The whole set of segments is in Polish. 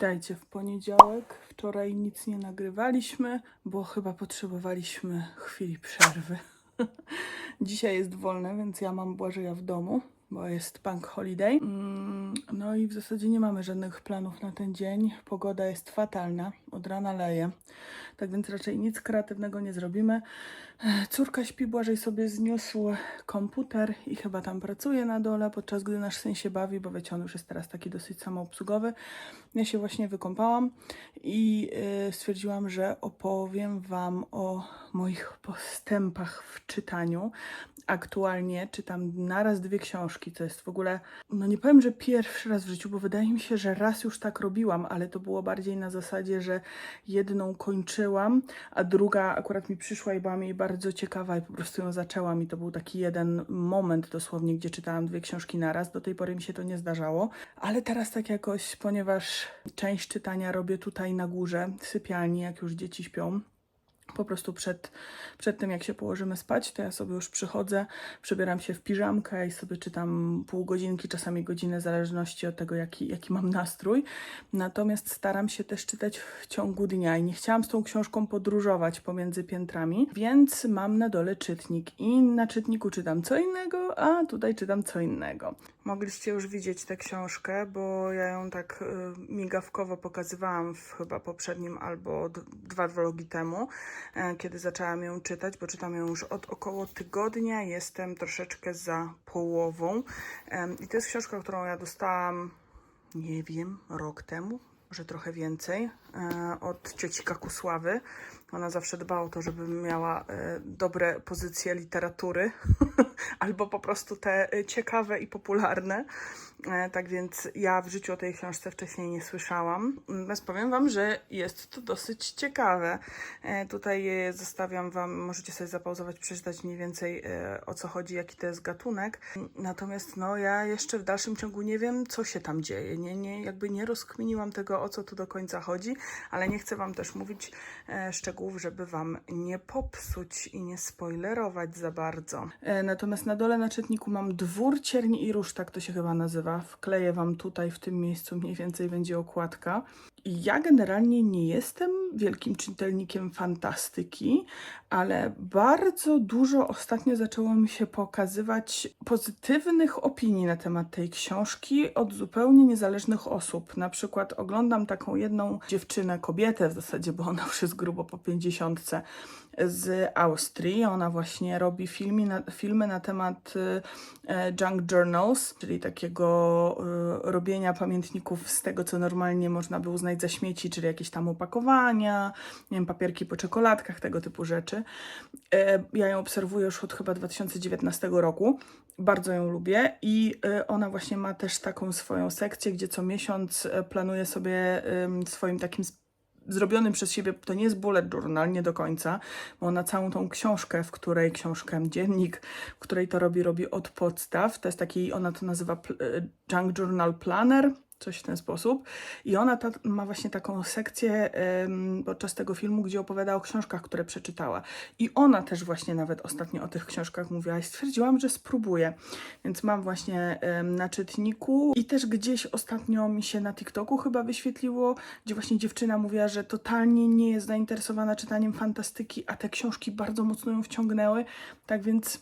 Witajcie w poniedziałek. Wczoraj nic nie nagrywaliśmy, bo chyba potrzebowaliśmy chwili przerwy. Dzisiaj jest wolne, więc ja mam Błażeja w domu, bo jest bank holiday. Mm, No i w zasadzie nie mamy żadnych planów na ten dzień. Pogoda jest fatalna, od rana leje. Tak więc raczej nic kreatywnego nie zrobimy. Córka śpi, Błażej sobie zniósł komputer i chyba tam pracuje na dole, podczas gdy nasz syn się bawi, bo wiecie, on już jest teraz taki dosyć samoobsługowy. Ja się właśnie wykąpałam i y, stwierdziłam, że opowiem Wam o moich postępach w czytaniu. Aktualnie czytam naraz dwie książki, to jest w ogóle, no nie powiem, że pierwszy raz w życiu, bo wydaje mi się, że raz już tak robiłam, ale to było bardziej na zasadzie, że jedną kończyłam, a druga akurat mi przyszła i byłam jej bardzo ciekawa i po prostu ją zaczęłam i to był taki jeden moment dosłownie, gdzie czytałam dwie książki naraz. Do tej pory mi się to nie zdarzało, ale teraz tak jakoś, ponieważ część czytania robię tutaj na górze, w sypialni, jak już dzieci śpią, po prostu przed, przed tym, jak się położymy spać, to ja sobie już przychodzę, przebieram się w piżamkę i sobie czytam pół godzinki, czasami godzinę, w zależności od tego, jaki, jaki mam nastrój. Natomiast staram się też czytać w ciągu dnia i nie chciałam z tą książką podróżować pomiędzy piętrami, więc mam na dole czytnik i na czytniku czytam co innego, a tutaj czytam co innego. Mogliście już widzieć tę książkę, bo ja ją tak y, migawkowo pokazywałam w chyba poprzednim albo dwa vlogi temu, e, kiedy zaczęłam ją czytać, bo czytam ją już od około tygodnia, jestem troszeczkę za połową. I to jest książka, którą ja dostałam, nie wiem, rok temu, może trochę więcej, e, od cioci Kakusławy. Ona zawsze dba o to, żebym miała e, dobre pozycje literatury, albo po prostu te e, ciekawe i popularne. E, Tak więc ja w życiu o tej książce wcześniej nie słyszałam. Natomiast powiem Wam, że jest to dosyć ciekawe. E, Tutaj zostawiam Wam, możecie sobie zapauzować, przeczytać mniej więcej e, o co chodzi, jaki to jest gatunek. Natomiast no ja jeszcze w dalszym ciągu nie wiem, co się tam dzieje. Nie, nie, jakby nie rozkminiłam tego, o co tu do końca chodzi, ale nie chcę Wam też mówić szczegółów, żeby Wam nie popsuć i nie spoilerować za bardzo. Natomiast na dole na czytniku mam dwór cierni i róż, tak to się chyba nazywa. Wkleję Wam tutaj w tym miejscu mniej więcej będzie okładka. Ja generalnie nie jestem wielkim czytelnikiem fantastyki, ale bardzo dużo ostatnio zaczęło mi się pokazywać pozytywnych opinii na temat tej książki od zupełnie niezależnych osób. Na przykład oglądam taką jedną dziewczynę, kobietę w zasadzie, bo ona już jest grubo po pięćdziesiątce, z Austrii. Ona właśnie robi filmy na, filmy na temat y, e, junk journals, czyli takiego y, robienia pamiętników z tego, co normalnie można by uznać za śmieci, czyli jakieś tam opakowania, nie wiem, papierki po czekoladkach, tego typu rzeczy. E, Ja ją obserwuję już od chyba 2019 roku. Bardzo ją lubię i e, ona właśnie ma też taką swoją sekcję, gdzie co miesiąc e, planuje sobie swoim takim zrobionym przez siebie, to nie jest bullet journal, nie do końca, bo ona całą tą książkę, w której, książkę, dziennik, w której to robi, robi od podstaw. To jest taki, ona to nazywa e, Junk Journal Planner, coś w ten sposób. I ona ta, ma właśnie taką sekcję podczas tego filmu, gdzie opowiada o książkach, które przeczytała. I ona też właśnie nawet ostatnio o tych książkach mówiła i stwierdziłam, że spróbuję. Więc mam właśnie na czytniku i też gdzieś ostatnio mi się na TikToku chyba wyświetliło, gdzie właśnie dziewczyna mówiła, że totalnie nie jest zainteresowana czytaniem fantastyki, a te książki bardzo mocno ją wciągnęły. Tak więc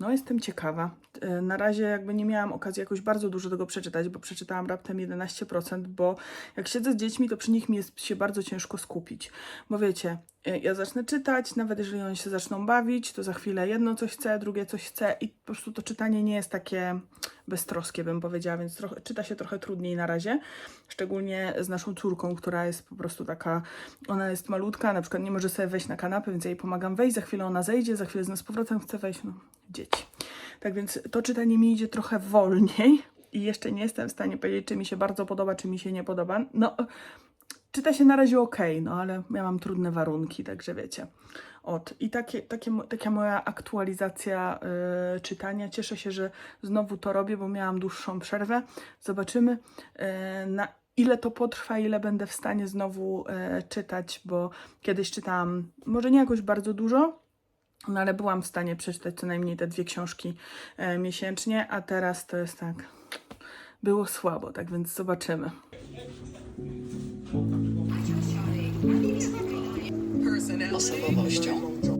no, jestem ciekawa. E, Na razie jakby nie miałam okazji jakoś bardzo dużo tego przeczytać, bo przeczytałam raptem 11%, bo jak siedzę z dziećmi, to przy nich mi jest się bardzo ciężko skupić. Bo wiecie, e, ja zacznę czytać, nawet jeżeli oni się zaczną bawić, to za chwilę jedno coś chce, drugie coś chce i po prostu to czytanie nie jest takie beztroskie, bym powiedziała, więc trochę, czyta się trochę trudniej na razie. Szczególnie z naszą córką, która jest po prostu taka, ona jest malutka, na przykład nie może sobie wejść na kanapę, więc ja jej pomagam wejść, za chwilę ona zejdzie, za chwilę z powrotem chce wejść, no dzieci. Tak więc to czytanie mi idzie trochę wolniej i jeszcze nie jestem w stanie powiedzieć, czy mi się bardzo podoba, czy mi się nie podoba. No, czyta się na razie ok, no ale ja mam trudne warunki, także wiecie. Od. I takie, takie, taka moja aktualizacja y, czytania. Cieszę się, że znowu to robię, bo miałam dłuższą przerwę. Zobaczymy, y, na ile to potrwa, ile będę w stanie znowu y, czytać, bo kiedyś czytałam, może nie jakoś bardzo dużo, no ale byłam w stanie przeczytać co najmniej te dwie książki e, miesięcznie, a teraz to jest tak. Było słabo, tak więc zobaczymy. Osobowością.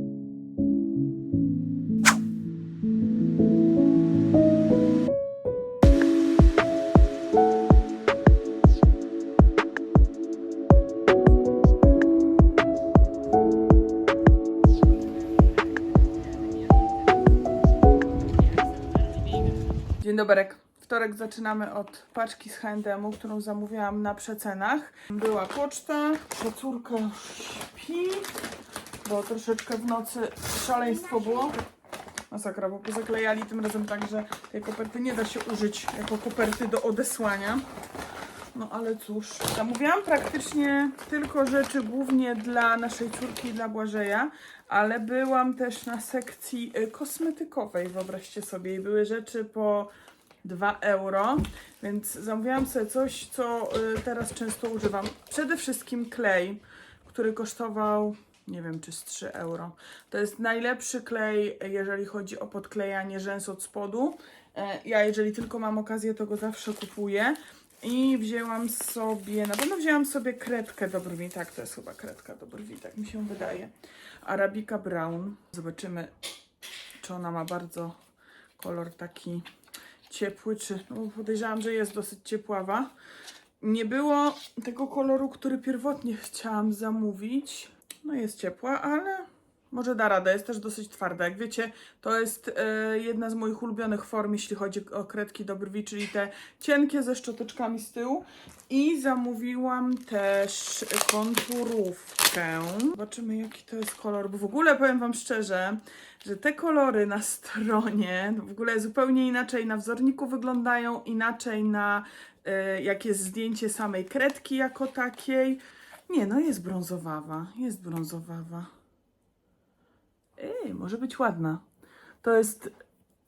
Dobry. Wtorek zaczynamy od paczki z H&M, którą zamówiłam na przecenach. Była poczta, że córka już śpi, bo troszeczkę w nocy szaleństwo było. Masakra, bo pozaklejali tym razem tak, że tej koperty nie da się użyć jako koperty do odesłania. No ale cóż, zamówiłam praktycznie tylko rzeczy głównie dla naszej córki i dla Błażeja, ale byłam też na sekcji y, kosmetykowej, wyobraźcie sobie, i były rzeczy po 2 euro, więc zamówiłam sobie coś, co y, teraz często używam. Przede wszystkim klej, który kosztował, nie wiem czy z 3 euro. To jest najlepszy klej, jeżeli chodzi o podklejanie rzęs od spodu. E, Ja, jeżeli tylko mam okazję, to go zawsze kupuję. I wzięłam sobie, na pewno wzięłam sobie kredkę do brwi. Tak, to jest chyba kredka do brwi, tak mi się wydaje. Arabika Brown. Zobaczymy, czy ona ma bardzo kolor taki ciepły, czy no podejrzewam, że jest dosyć ciepława. Nie było tego koloru, który pierwotnie chciałam zamówić. No jest ciepła, ale może da radę. Jest też dosyć twarda. Jak wiecie, to jest e, jedna z moich ulubionych form, jeśli chodzi o kredki do brwi, czyli te cienkie ze szczoteczkami z tyłu. I zamówiłam też konturówkę. Zobaczymy, jaki to jest kolor, bo w ogóle powiem Wam szczerze, że te kolory na stronie w ogóle zupełnie inaczej na wzorniku wyglądają, inaczej na e, jak jest zdjęcie samej kredki jako takiej. Nie, no jest brązowawa, jest brązowawa. Ej, może być ładna. To jest.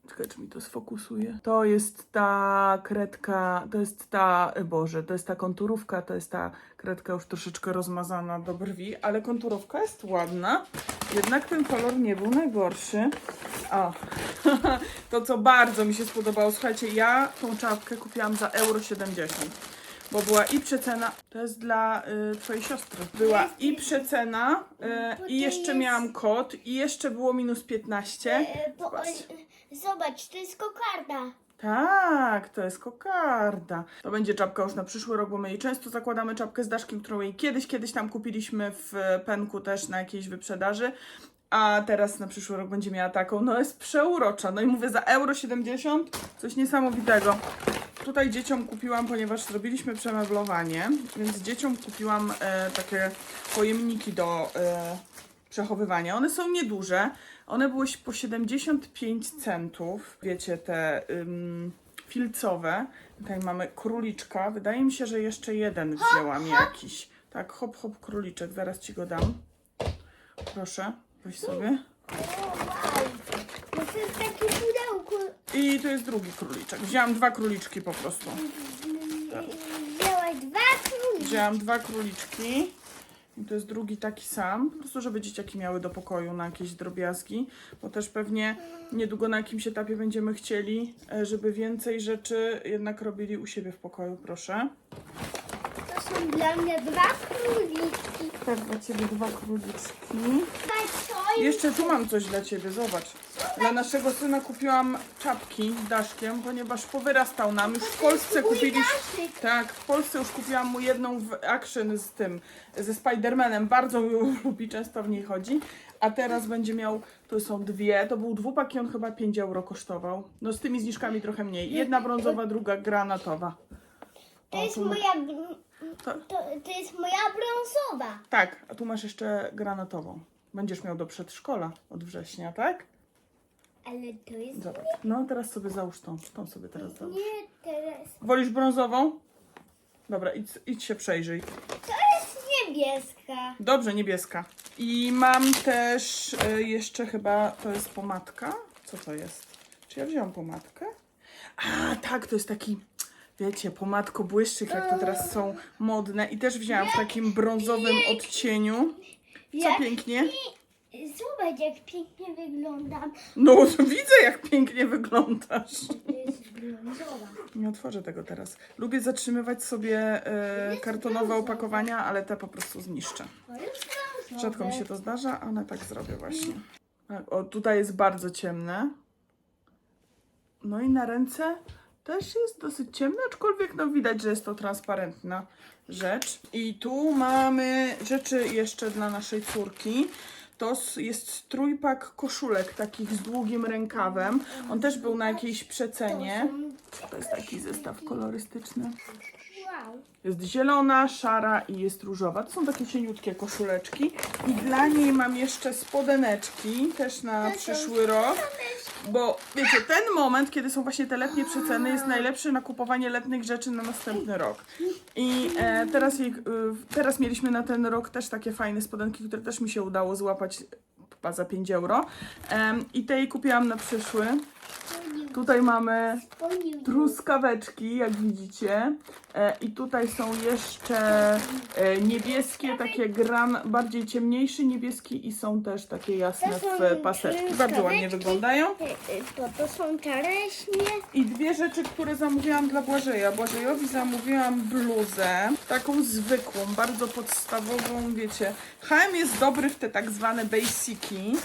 Czekaj, czy mi to sfokusuje? To jest ta kredka, to jest ta, e, Boże, to jest ta konturówka, to jest ta kredka już troszeczkę rozmazana do brwi, ale konturówka jest ładna. Jednak ten kolor nie był najgorszy. O, to co bardzo mi się spodobało. Słuchajcie, ja tą czapkę kupiłam za euro 70 bo była i przecena, to jest dla y, twojej siostry, była i przecena y, i jeszcze miałam kod i jeszcze było minus 15. E, bo, Zobacz. e, zobacz, to jest kokarda. Tak, to jest kokarda. To będzie czapka już na przyszły rok, bo my jej często zakładamy czapkę z Daszkiem, którą jej kiedyś, kiedyś tam kupiliśmy w Penku też na jakiejś wyprzedaży. A teraz na przyszły rok będzie miała taką, no jest przeurocza. No i mówię za euro 70, coś niesamowitego. Tutaj dzieciom kupiłam, ponieważ zrobiliśmy przemeblowanie, więc dzieciom kupiłam e, takie pojemniki do e, przechowywania. One są nieduże. One były po 75 centów. Wiecie, te ym, filcowe. Tutaj mamy króliczka. Wydaje mi się, że jeszcze jeden wzięłam jakiś. Tak, hop, hop, króliczek. Zaraz ci go dam. Proszę, weź sobie. No to jest takie pudełko. I tu jest drugi króliczek. Wzięłam dwa króliczki po prostu. Wzięłaś dwa króli. Wzięłam dwa króliczki. I to jest drugi taki sam, po prostu żeby dzieciaki miały do pokoju na jakieś drobiazgi, bo też pewnie niedługo na jakimś etapie będziemy chcieli, e, żeby więcej rzeczy jednak robili u siebie w pokoju, proszę. Są dla mnie dwa króliki. Tak, dla Ciebie dwa króliczki. Patrz, to I jest... Jeszcze tu mam coś dla Ciebie, zobacz. Dla naszego syna kupiłam czapki z daszkiem, ponieważ powyrastał nam. Już w Polsce kupiliśmy... Daszek. Tak, w Polsce już kupiłam mu jedną w Action z tym, ze Spidermanem. Bardzo ją lubi, często w niej chodzi. A teraz będzie miał, to są dwie, to był dwupak i on chyba 5 euro kosztował. No z tymi zniżkami trochę mniej. Jedna brązowa, druga granatowa. To jest tu moja... gr- To, To, to jest moja brązowa. tak, a tu masz jeszcze granatową. Będziesz miał do przedszkola od września, tak? Ale to jest... Zobacz. No teraz sobie załóż tą, tą sobie teraz załóż. Nie, teraz... Wolisz brązową? Dobra, idź, idź się przejrzyj. To jest niebieska. Dobrze, niebieska. I mam też y, jeszcze chyba, to jest pomadka. Co to jest? Czy ja wzięłam pomadkę? A, tak, to jest taki, wiecie, pomadko błyszczyk, jak to teraz są modne. I też wzięłam w takim brązowym odcieniu. Co pięknie? Zobacz, jak pięknie wyglądam. No, widzę, jak pięknie wyglądasz. To jest brązowa. Nie otworzę tego teraz. Lubię zatrzymywać sobie e, kartonowe opakowania, ale te po prostu zniszczę. To jest Rzadko mi się to zdarza, ale tak zrobię właśnie. O, tutaj jest bardzo ciemne. No i na ręce też jest dosyć ciemne, aczkolwiek no widać, że jest to transparentna rzecz. I tu mamy rzeczy jeszcze dla naszej córki. To jest trójpak koszulek takich z długim rękawem. On też był na jakiejś przecenie. To jest taki zestaw kolorystyczny. Wow. Jest zielona, szara i jest różowa. To są takie cieniutkie koszuleczki. I dla niej mam jeszcze spodeneczki, też na przyszły rok. Bo wiecie, ten moment, kiedy są właśnie te letnie przeceny, jest najlepszy na kupowanie letnich rzeczy na następny rok. I e, teraz, jej, y, teraz mieliśmy na ten rok też takie fajne spodenki, które też mi się udało złapać chyba za 5 euro. Em, I te jej kupiłam na przyszły. Tutaj mamy truskaweczki, jak widzicie. E, I tutaj są jeszcze e, niebieskie, takie gran, bardziej ciemniejszy niebieski i są też takie jasne w paseczki. Bardzo ładnie wyglądają. To, to są czereśnie. I dwie rzeczy, które zamówiłam dla Błażeja. Błażejowi zamówiłam bluzę, taką zwykłą, bardzo podstawową, wiecie. H&M jest dobry w te tak zwane basiki.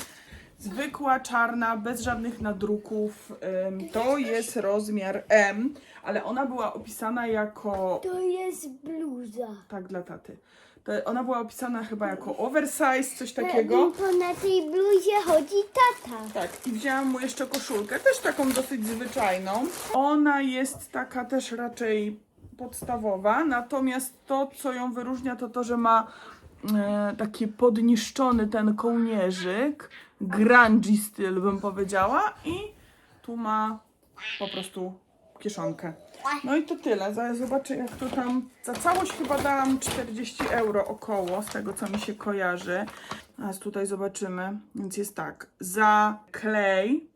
Zwykła, czarna, bez żadnych nadruków. Ym, To jest rozmiar M, ale ona była opisana jako To jest bluza. tak dla taty. To ona była opisana chyba jako oversize, coś takiego. To na tej bluzie chodzi tata. Tak, i wzięłam mu jeszcze koszulkę, też taką dosyć zwyczajną. Ona jest taka też raczej podstawowa, natomiast to, co ją wyróżnia, to to, że ma e, taki podniszczony ten kołnierzyk, grungy styl bym powiedziała i tu ma po prostu kieszonkę. No i to tyle. Zaraz zobaczę, jak to tam. Za całość chyba dałam 40 euro około, z tego co mi się kojarzy. Teraz tutaj zobaczymy. Więc jest tak. Za klej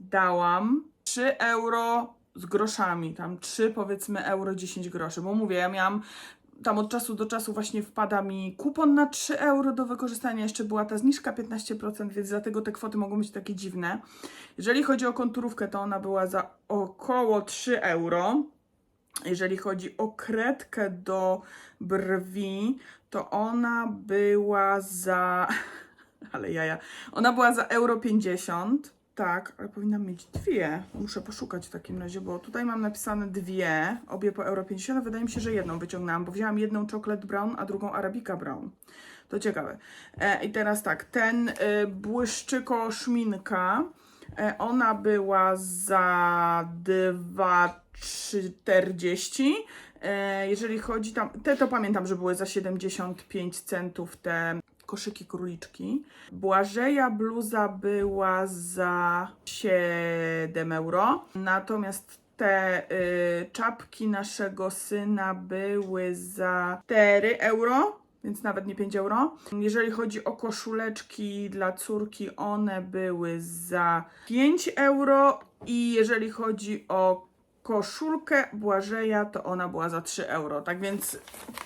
dałam 3 euro z groszami. Tam 3 powiedzmy euro 10 groszy. Bo mówię, ja miałam. Tam od czasu do czasu właśnie wpada mi kupon na 3 euro do wykorzystania. Jeszcze była ta zniżka 15%, więc dlatego te kwoty mogą być takie dziwne. Jeżeli chodzi o konturówkę, to ona była za około 3 euro. Jeżeli chodzi o kredkę do brwi, to ona była za. Ale jaja. Ona była za euro 50. Tak, ale powinnam mieć dwie. Muszę poszukać w takim razie, bo tutaj mam napisane dwie, obie po euro 50. ale Wydaje mi się, że jedną wyciągnęłam, bo wzięłam jedną chocolate brown, a drugą arabica brown. To ciekawe. E, I teraz tak, ten y, błyszczyko szminka, e, ona była za 2,40. E, jeżeli chodzi tam, te to pamiętam, że były za 75 centów te koszyki króliczki. Błażeja bluza była za 7 euro. Natomiast te y, czapki naszego syna były za 4 euro. Więc nawet nie 5 euro. Jeżeli chodzi o koszuleczki dla córki, one były za 5 euro. I jeżeli chodzi o koszulkę Błażeja, to ona była za 3 euro. Tak więc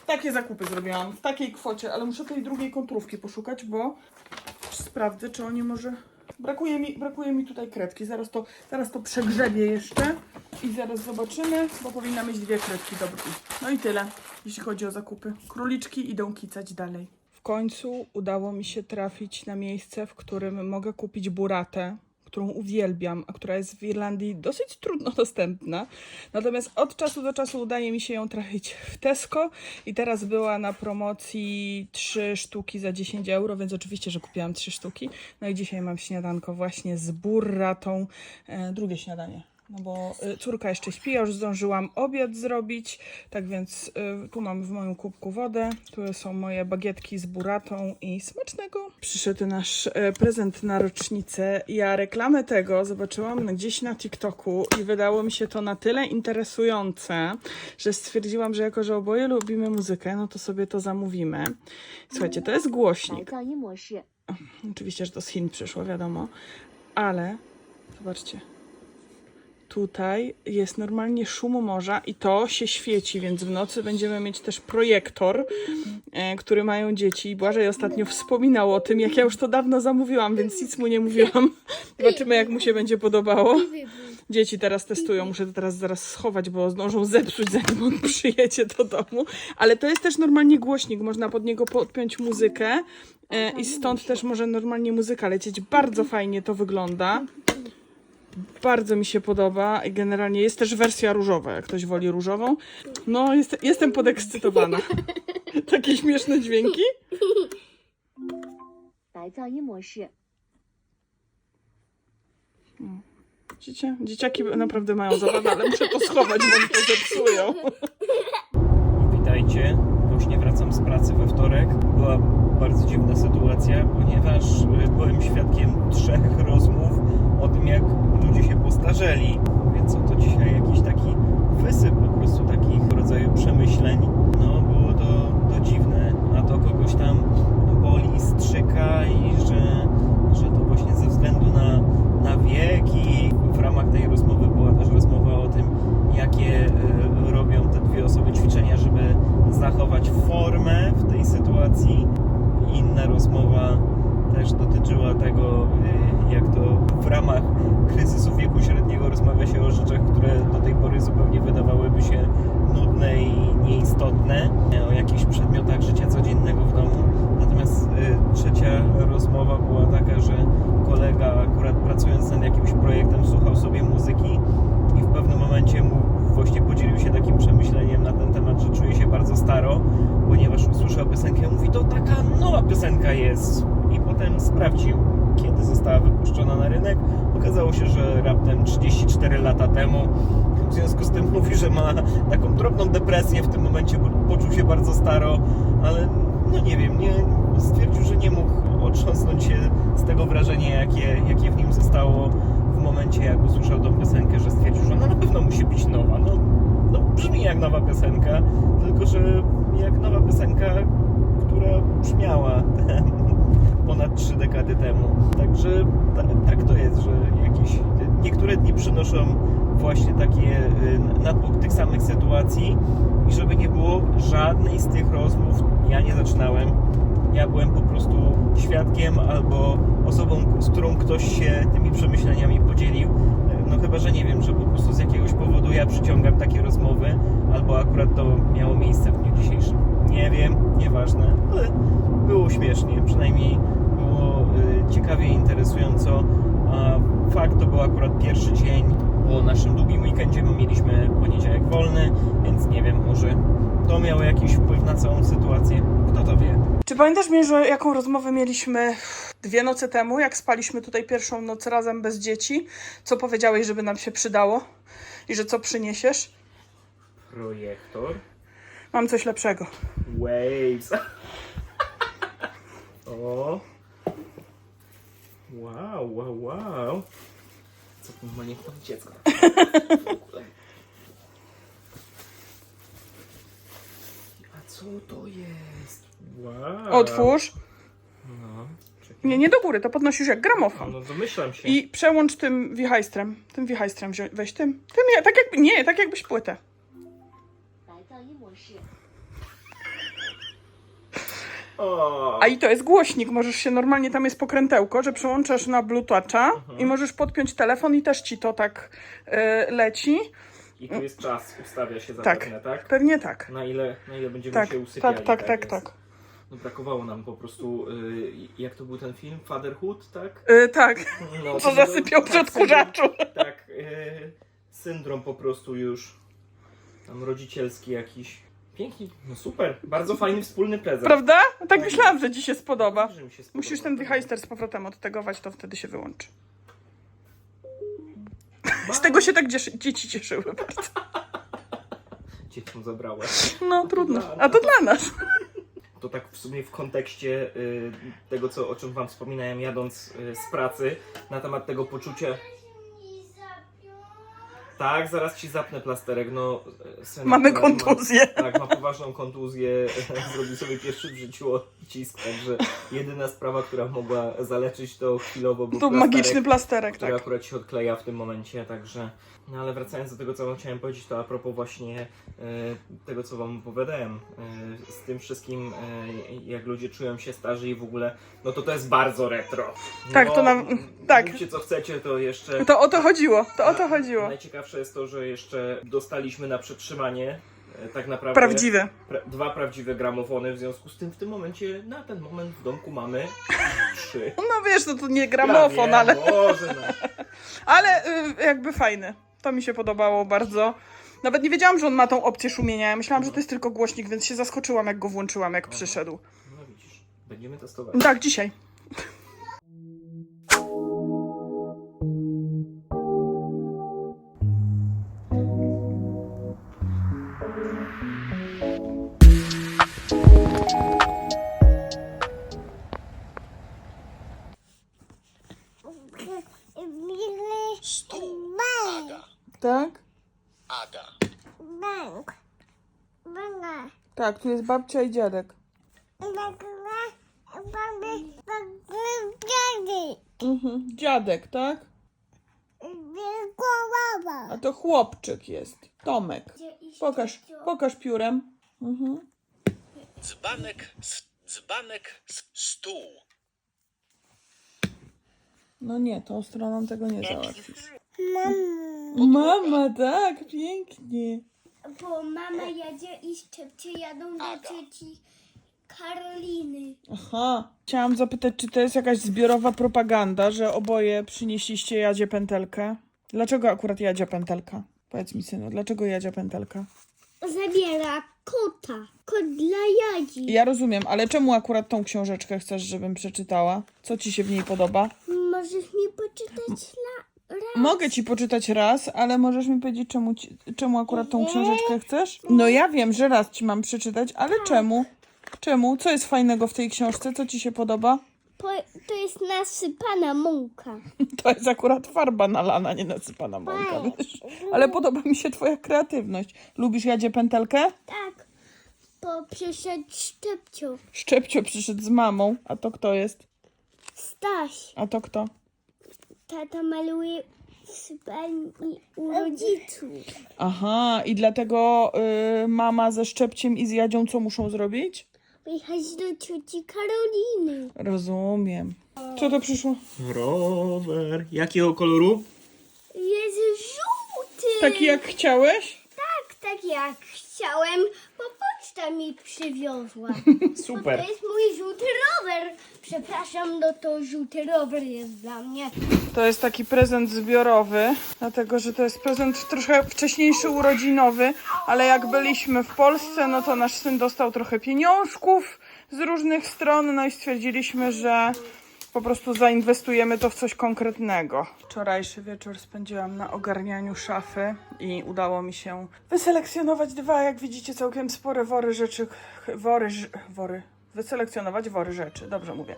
takie zakupy zrobiłam w takiej kwocie, ale muszę tej drugiej kontrówki poszukać, bo sprawdzę, czy oni może. Brakuje mi, brakuje mi tutaj kredki. Zaraz to, zaraz to przegrzebię jeszcze i zaraz zobaczymy, bo powinna mieć dwie kredki do brwi. No i tyle, jeśli chodzi o zakupy. Króliczki idą kicać dalej. W końcu udało mi się trafić na miejsce, w którym mogę kupić buratę, którą uwielbiam, a która jest w Irlandii dosyć trudno dostępna. Natomiast od czasu do czasu udaje mi się ją trafić w Tesco i teraz była na promocji 3 sztuki za 10 euro, więc oczywiście, że kupiłam 3 sztuki. No i dzisiaj mam śniadanko właśnie z burratą, e, drugie śniadanie no bo y, córka jeszcze śpi, ja już zdążyłam obiad zrobić, tak więc y, tu mam w moim kubku wodę, tu są moje bagietki z buratą i smacznego. Przyszedł nasz e, prezent na rocznicę. Ja reklamę tego zobaczyłam gdzieś na TikToku i wydało mi się to na tyle interesujące, że stwierdziłam, że jako, że oboje lubimy muzykę, no to sobie to zamówimy. Słuchajcie, to jest głośnik. Oczywiście, że to z Chin przyszło, wiadomo, ale zobaczcie. Tutaj jest normalnie szum morza i to się świeci, więc w nocy będziemy mieć też projektor, e, który mają dzieci. Błażej ostatnio wspominał o tym, jak ja już to dawno zamówiłam, więc nic mu nie mówiłam. Zobaczymy, jak mu się będzie podobało. Dzieci teraz testują, muszę to teraz zaraz schować, bo zdążą zepsuć, zanim on przyjedzie do domu. Ale to jest też normalnie głośnik, można pod niego podpiąć muzykę e, i stąd też może normalnie muzyka lecieć. Bardzo fajnie to wygląda. Bardzo mi się podoba. Generalnie jest też wersja różowa, jak ktoś woli różową. No, jest, jestem podekscytowana. Takie śmieszne dźwięki. Widzicie? Hmm. Dzieciaki naprawdę mają zabawę, ale muszę to schować, bo mi to zepsują. Witajcie. Właśnie wracam z pracy we wtorek. Była bardzo dziwna sytuacja, ponieważ y, byłem świadkiem trzech rozmów o tym, jak ludzie się postarzeli. Więc oto dzisiaj jakiś taki wysyp po prostu takich rodzaju przemyśleń. No, było to, to dziwne. A to kogoś tam boli, strzyka i że, że to właśnie ze względu na, na wiek i w ramach tej rozmowy była też rozmowa o tym, jakie y, robią te dwie osoby ćwiczenia, żeby zachować formę w tej sytuacji. Inna rozmowa też dotyczyła tego, y, jak to w ramach kryzysu wieku średniego rozmawia się o rzeczach, które do tej pory zupełnie wydawałyby się nudne i nieistotne, o jakichś przedmiotach życia codziennego w domu. Natomiast y, trzecia rozmowa była taka, że kolega akurat pracując nad jakimś projektem słuchał sobie muzyki i w pewnym momencie mu właśnie podzielił się takim przemyśleniem na ten temat, że czuje się bardzo staro, ponieważ usłyszał piosenkę i mówi, to taka nowa piosenka jest. I potem sprawdził, kiedy została wypuszczona na rynek. Okazało się, że raptem 34 lata temu. W związku z tym mówi, że ma taką drobną depresję w tym momencie, poczuł się bardzo staro, ale no nie wiem, nie, stwierdził, że nie mógł otrząsnąć się z tego wrażenia, jakie, jakie w nim zostało w momencie, jak usłyszał tą piosenkę, że stwierdził, że ona na pewno musi być nowa. No, no brzmi jak nowa piosenka, tylko że jak nowa piosenka, która brzmiała ponad trzy dekady temu. Także ta, tak to jest, że jakieś niektóre dni przynoszą właśnie takie y, natłok tych samych sytuacji i żeby nie było żadnej z tych rozmów, ja nie zaczynałem. Ja byłem po prostu świadkiem albo osobą, z którą ktoś się tymi przemyśleniami podzielił. No chyba, że nie wiem, że po prostu z jakiegoś powodu ja przyciągam takie rozmowy, albo akurat to miało miejsce w dniu dzisiejszym. Nie wiem, nieważne, ale było śmiesznie, przynajmniej było y, ciekawie i interesująco. A fakt to był akurat pierwszy dzień po naszym długim weekendzie, bo mieliśmy poniedziałek wolny, więc nie wiem, może to miało jakiś wpływ na całą sytuację. Kto to wie? Czy pamiętasz mnie, że jaką rozmowę mieliśmy dwie noce temu, jak spaliśmy tutaj pierwszą noc razem bez dzieci? Co powiedziałeś, żeby nam się przydało? I że co przyniesiesz? Projektor. Mam coś lepszego. Waves. o. Wow, wow, wow. Co tu ma niech tam dziecko? A co to jest? Wow. Otwórz. No, czekaj. Nie, nie do góry, to podnosisz jak A, gramofon. no domyślam się. I przełącz tym wichajstrem. Tym wichajstrem wziąć. Weź tym. Tym, nie, tak jakby, nie, tak jakbyś płytę. 白噪音模式。 A i to jest głośnik, możesz się normalnie, tam jest pokrętełko, że przełączasz na Bluetootha i możesz podpiąć telefon i też ci to tak e, leci. I tu jest czas, ustawia się Tak. zapewne, tak? Pewnie tak. Na ile, na ile będziemy Tak, się usypiali. tak, tak, tak, Więc- tak. No brakowało nam po prostu, y, jak to był ten film? Fatherhood, tak? E, tak, No, co to zasypiał tak, przy odkurzaczu. Syndrom, tak, y, syndrom po prostu już tam rodzicielski jakiś. Piękny, no super, bardzo fajny wspólny prezent. Prawda? Tak myślałam, że ci się spodoba. Że mi się spodoba. Musisz ten wichajster z powrotem odtegować, to wtedy się wyłączy. Z tego się tak dzieszy, dzieci cieszyły bardzo. Dzieciom zabrałem. No trudno. A to dla nas. To tak w sumie w kontekście y, tego, co, o czym wam wspominałem jadąc y, z pracy, na temat tego poczucia, Tak, zaraz ci zapnę plasterek, no... e, syn Mamy akurat ma- kontuzję. Tak, ma poważną kontuzję, zrobił sobie pierwszy w życiu odcisk, także jedyna sprawa, która mogła zaleczyć to chwilowo był To plasterek, magiczny plasterek, który tak. akurat się odkleja w tym momencie, także... No ale wracając do tego, co wam chciałem powiedzieć, to a propos właśnie e, tego, co wam opowiadałem, e, z tym wszystkim, e, jak ludzie czują się starzy i w ogóle, no to to jest bardzo retro. Tak, no, to nam- tak. Mówcie co chcecie, to jeszcze... To o to chodziło, to o to Na- chodziło. Najciekawsze jest to, że jeszcze dostaliśmy na przetrzymanie e, tak naprawdę Prawdziwe. pra dwa prawdziwe gramofony, w związku z tym w tym momencie, na ten moment w domku mamy trzy. No wiesz, no to nie gramofon, Ja ale, Boże, no. ale y, jakby fajny. To mi się podobało bardzo. Nawet nie wiedziałam, że on ma tą opcję szumienia. Ja myślałam, że to jest tylko głośnik, więc się zaskoczyłam, jak go włączyłam, jak przyszedł. no widzisz, będziemy testować. Tak, dzisiaj. Tak, tu jest babcia i dziadek. Mhm. Dziadek, tak? Głowa. A to chłopczyk jest. Tomek. Pokaż, pokaż piórem. Mhm. Dzbanek, s- dzbanek, s- stół. No nie, tą stroną tego nie załatwisz. Mama. Mama, tak, pięknie. Bo mama jedzie i szczypcie jadą do cieci Karoliny. Aha. Chciałam zapytać, czy to jest jakaś zbiorowa propaganda, że oboje przynieśliście Jadzie pętelkę? Dlaczego akurat Jadzia pętelka? Powiedz mi, synu, dlaczego Jadzia pętelka? Zabiera kota. Kot dla Jadzi. Ja rozumiem, ale czemu akurat tą książeczkę chcesz, żebym przeczytała? Co ci się w niej podoba? Możesz mi poczytać la... Mogę ci poczytać raz, ale możesz mi powiedzieć, czemu, ci, czemu akurat tą książeczkę chcesz? No ja wiem, że raz ci mam przeczytać, ale czemu? Czemu? Co jest fajnego w tej książce? Co ci się podoba? Po, to jest nasypana mąka. To jest akurat farba nalana, nie nasypana mąka, wiesz? Ale podoba mi się twoja kreatywność. Lubisz Jadzie pętelkę? Tak. Bo przyszedł szczypciu. Szczepcio przyszedł z mamą. A to kto jest? Staś. A to kto? Tata maluje w sypialni u rodziców. Aha, i dlatego y, mama ze Szczepciem i z Jadzią co muszą zrobić? Wyjechać do cioci Karoliny. Rozumiem. Co to przyszło? Rower. Jakiego koloru? Jest żółty. Taki jak chciałeś? Tak, tak jak chciałem, bo poczta mi przywiozła. Super. To jest mój żółty rower. Przepraszam, no to żółty rower jest dla mnie. To jest taki prezent zbiorowy, dlatego że to jest prezent trochę wcześniejszy urodzinowy, ale jak byliśmy w Polsce, no to nasz syn dostał trochę pieniążków z różnych stron, no i stwierdziliśmy, że po prostu zainwestujemy to w coś konkretnego. Wczorajszy wieczór spędziłam na ogarnianiu szafy i udało mi się wyselekcjonować dwa, jak widzicie, całkiem spore wory rzeczy, wory, wory, wyselekcjonować wory rzeczy, dobrze mówię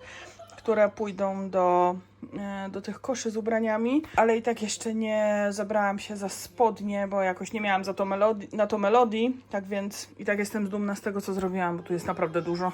które pójdą do, e, do tych koszy z ubraniami, ale i tak jeszcze nie zabrałam się za spodnie, bo jakoś nie miałam za to melodii, na to melodii, tak więc i tak jestem dumna z tego, co zrobiłam, bo tu jest naprawdę dużo.